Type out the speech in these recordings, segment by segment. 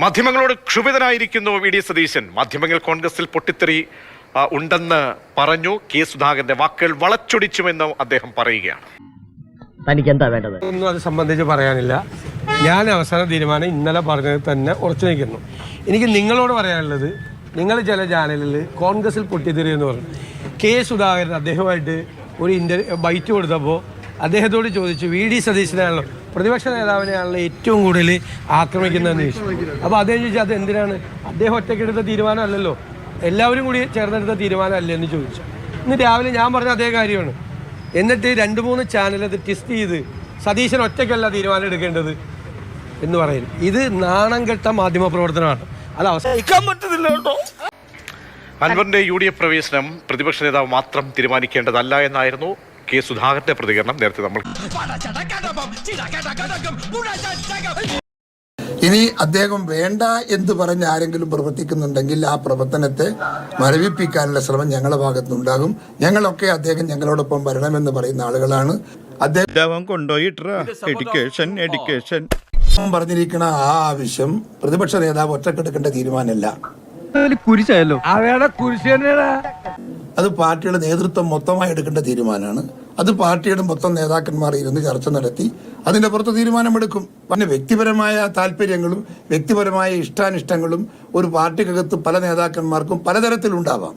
മാധ്യമങ്ങളോട് ക്ഷുഭിതനായിരിക്കുന്നു V D Satheesan. മാധ്യമങ്ങൾ കോൺഗ്രസിൽ പൊട്ടിത്തെറി ഉണ്ടെന്ന് പറഞ്ഞു. കെ സുധാകരന്റെ വാക്കുകൾ വളച്ചൊടിച്ചുമെന്ന് അദ്ദേഹം പറയുകയാണ്. തനിക്ക് എന്താ വേണ്ടത്? ഒന്നും അത് സംബന്ധിച്ച് പറയാനില്ല. ഞാൻ അവസാന തീരുമാനം ഇന്നലെ പറഞ്ഞത് തന്നെ ഉറച്ചു നിൽക്കുന്നു. എനിക്ക് നിങ്ങളോട് പറയാനുള്ളത് നിങ്ങൾ ചില ചാനലിൽ കോൺഗ്രസിൽ പൊട്ടിത്തെറി എന്ന് പറഞ്ഞു. കെ സുധാകരൻ അദ്ദേഹമായിട്ട് ഒരു ഇന്റർ ബൈറ്റ് കൊടുത്തപ്പോൾ അദ്ദേഹത്തോട് ചോദിച്ചു വി. ഡി. സതീശനാണല്ലോ പ്രതിപക്ഷ നേതാവിനെയാണല്ലോ ഏറ്റവും കൂടുതൽ ആക്രമിക്കുന്നതെന്ന് ചോദിച്ചു. അപ്പോൾ അദ്ദേഹം ചോദിച്ചു അത് എന്തിനാണ്? അദ്ദേഹം ഒറ്റയ്ക്കെടുത്ത തീരുമാനമല്ലല്ലോ. എല്ലാവരും കൂടി ചേർന്നെടുത്ത തീരുമാനമല്ലേ എന്ന് ചോദിച്ചു. ഇന്ന് രാവിലെ ഞാൻ പറഞ്ഞ അതേ കാര്യമാണ്. എന്നിട്ട് രണ്ട് മൂന്ന് ചാനൽ അത് ടെസ്റ്റ് ചെയ്ത് സതീശൻ ഒറ്റയ്ക്കല്ല തീരുമാനം എടുക്കേണ്ടത് എന്ന് പറയുന്നു. ഇത് നാണം കെട്ട മാധ്യമ പ്രവർത്തനമാണ് അത് അവസാനിക്കാൻ പറ്റുന്നില്ല കേട്ടോ. അൻവറിന്റെ യു ഡി എഫ് പ്രവേശനം പ്രതിപക്ഷ നേതാവ് മാത്രം തീരുമാനിക്കേണ്ടതല്ല എന്നായിരുന്നു കെ സുധാകരന്റെ പ്രതികരണം നേരത്തെ നമ്മൾ ഇനി അദ്ദേഹം വേണ്ട എന്ന് പറഞ്ഞ് ആരെങ്കിലും പ്രവർത്തിക്കുന്നുണ്ടെങ്കിൽ ആ പ്രവർത്തനത്തെ മരവിപ്പിക്കാനുള്ള ശ്രമം ഞങ്ങളുടെ ഭാഗത്തുനിന്നുണ്ടാകും. ഞങ്ങളൊക്കെ അദ്ദേഹം ഞങ്ങളോടൊപ്പം വരണമെന്ന് പറയുന്ന ആളുകളാണ്. അദ്ദേഹം എഡ്യൂക്കേഷൻ എഡ്യൂക്കേഷൻ പറഞ്ഞിരിക്കുന്ന ആ ആവശ്യം പ്രതിപക്ഷ നേതാവ് ഒറ്റക്കെടുക്കേണ്ട തീരുമാനമല്ല. കുരിശായല്ലോ. അത് പാർട്ടിയുടെ നേതൃത്വം മൊത്തമായി എടുക്കേണ്ട തീരുമാനമാണ്. അത് പാർട്ടിയുടെ മൊത്തം നേതാക്കന്മാർ ഇരുന്ന് ചർച്ച നടത്തി അതിന്റെ പുറത്ത് തീരുമാനമെടുക്കും. പിന്നെ വ്യക്തിപരമായ താല്പര്യങ്ങളും വ്യക്തിപരമായ ഇഷ്ടാനിഷ്ടങ്ങളും ഒരു പാർട്ടിക്കകത്ത് പല നേതാക്കന്മാർക്കും പലതരത്തിലുണ്ടാവാം.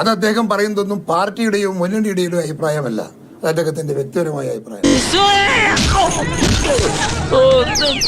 അത് അദ്ദേഹം പറയുന്നതൊന്നും പാർട്ടിയുടെയോ മുന്നണിയുടെയോ അഭിപ്രായമല്ല. അത് അദ്ദേഹത്തിന്റെ വ്യക്തിപരമായ അഭിപ്രായം.